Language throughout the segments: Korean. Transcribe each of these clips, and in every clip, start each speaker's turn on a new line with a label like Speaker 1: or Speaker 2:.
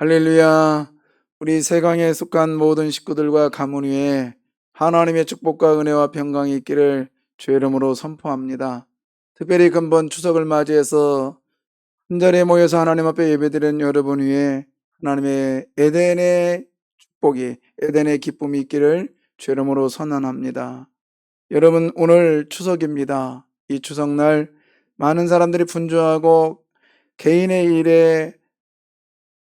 Speaker 1: 할렐루야. 우리 세강에 속한 모든 식구들과 가문 위에 하나님의 축복과 은혜와 평강이 있기를 주의 이름으로 선포합니다. 특별히 근본 추석을 맞이해서 한 자리에 모여서 하나님 앞에 예배드리는 여러분 위에 하나님의 에덴의 축복이 에덴의 기쁨이 있기를 주의 이름으로 선언합니다. 여러분 오늘 추석입니다. 이 추석날 많은 사람들이 분주하고 개인의 일에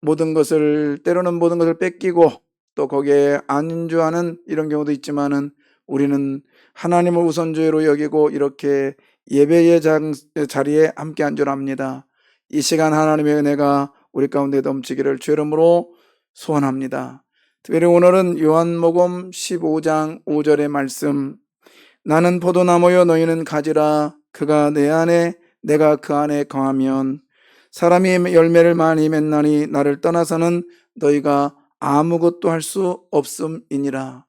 Speaker 1: 모든 것을 때로는 모든 것을 뺏기고 또 거기에 안주하는 이런 경우도 있지만은 우리는 하나님을 우선주의로 여기고 이렇게 예배의 장- 자리에 함께 앉으랍니다. 이 시간 하나님의 은혜가 우리 가운데 넘치기를 주 이름으로 소원합니다. 특별히 오늘은 요한복음 15장 5절의 말씀 나는 포도나무요 너희는 가지라 그가 내 안에 내가 그 안에 거하면 사람이 열매를 많이 맺나니 나를 떠나서는 너희가 아무것도 할 수 없음이니라.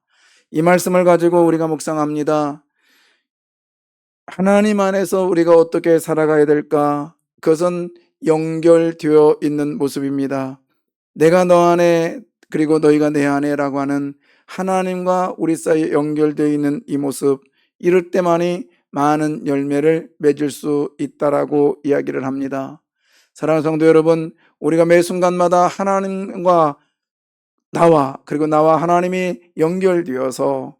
Speaker 1: 이 말씀을 가지고 우리가 묵상합니다. 하나님 안에서 우리가 어떻게 살아가야 될까? 그것은 연결되어 있는 모습입니다. 내가 너 안에 그리고 너희가 내 안에라고 하는 하나님과 우리 사이에 연결되어 있는 이 모습 이럴 때만이 많은 열매를 맺을 수 있다라고 이야기를 합니다. 사랑하는 성도 여러분, 우리가 매 순간마다 하나님과 나와 그리고 나와 하나님이 연결되어서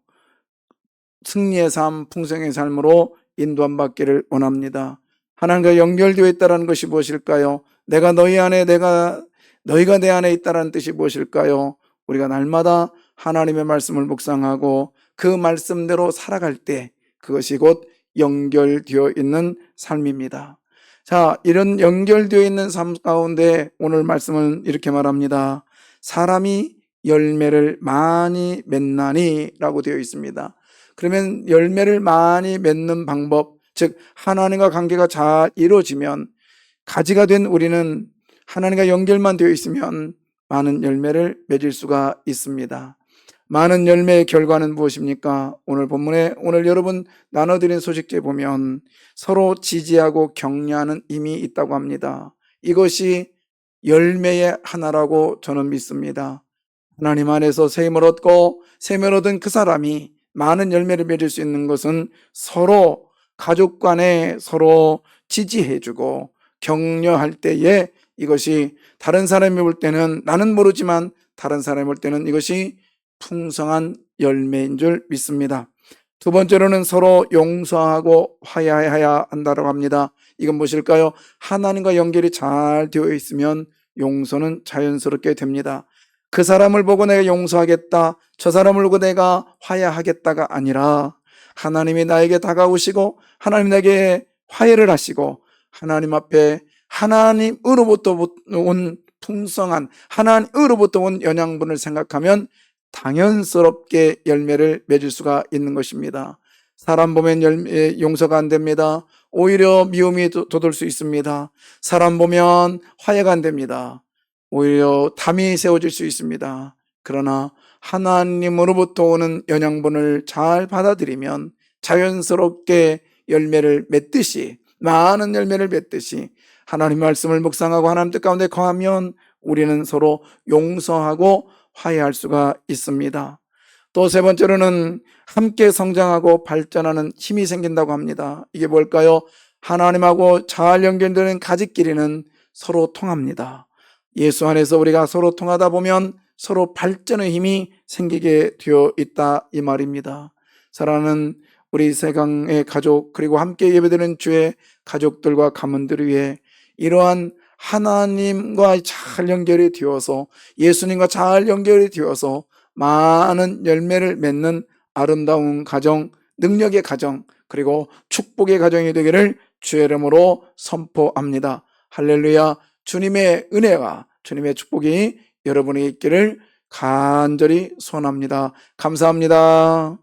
Speaker 1: 승리의 삶, 풍성의 삶으로 인도함 받기를 원합니다. 하나님과 연결되어 있다는 것이 무엇일까요? 내가 너희 안에 내가 너희가 내 안에 있다는 뜻이 무엇일까요? 우리가 날마다 하나님의 말씀을 묵상하고 그 말씀대로 살아갈 때 그것이 곧 연결되어 있는 삶입니다. 자, 이런 연결되어 있는 삶 가운데 오늘 말씀은 이렇게 말합니다. 사람이 열매를 많이 맺나니 라고 되어 있습니다. 그러면 열매를 많이 맺는 방법, 즉, 하나님과 관계가 잘 이루어지면 가지가 된 우리는 하나님과 연결만 되어 있으면 많은 열매를 맺을 수가 있습니다. 많은 열매의 결과는 무엇입니까? 오늘 본문에 오늘 여러분 나눠드린 소식지에 보면 서로 지지하고 격려하는 힘이 있다고 합니다. 이것이 열매의 하나라고 저는 믿습니다. 하나님 안에서 셈을 얻고 셈을 얻은 그 사람이 많은 열매를 맺을 수 있는 것은 서로 가족 간에 서로 지지해주고 격려할 때에 이것이 다른 사람이 볼 때는 나는 모르지만 다른 사람이 볼 때는 이것이 풍성한 열매인 줄 믿습니다. 두 번째로는 서로 용서하고 화해해야 한다고 합니다. 이건 무엇일까요? 하나님과 연결이 잘 되어 있으면 용서는 자연스럽게 됩니다. 그 사람을 보고 내가 용서하겠다, 저 사람을 보고 내가 화해하겠다가 아니라 하나님이 나에게 다가오시고 하나님 내게 화해를 하시고 하나님 앞에 하나님으로부터 온 풍성한 하나님으로부터 온 영양분을 생각하면 당연스럽게 열매를 맺을 수가 있는 것입니다. 사람 보면 열매, 용서가 안 됩니다. 오히려 미움이 도- 돋을 수 있습니다. 사람 보면 화해가 안 됩니다. 오히려 담이 세워질 수 있습니다. 그러나 하나님으로부터 오는 영양분을 잘 받아들이면 자연스럽게 열매를 맺듯이 많은 열매를 맺듯이 하나님 말씀을 묵상하고 하나님 뜻 가운데 거하면 우리는 서로 용서하고 화해할 수가 있습니다. 또 세 번째로는 함께 성장하고 발전하는 힘이 생긴다고 합니다. 이게 뭘까요? 하나님하고 잘 연결되는 가족끼리는 서로 통합니다. 예수 안에서 우리가 서로 통하다 보면 서로 발전의 힘이 생기게 되어 있다 이 말입니다. 사랑하는 우리 세강의 가족 그리고 함께 예배드리는 주의 가족들과 가문들 위해 이러한 하나님과 잘 연결이 되어서 예수님과 잘 연결이 되어서 많은 열매를 맺는 아름다운 가정, 능력의 가정, 그리고 축복의 가정이 되기를 주의 이름으로 선포합니다. 할렐루야. 주님의 은혜와 주님의 축복이 여러분에게 있기를 간절히 소원합니다. 감사합니다.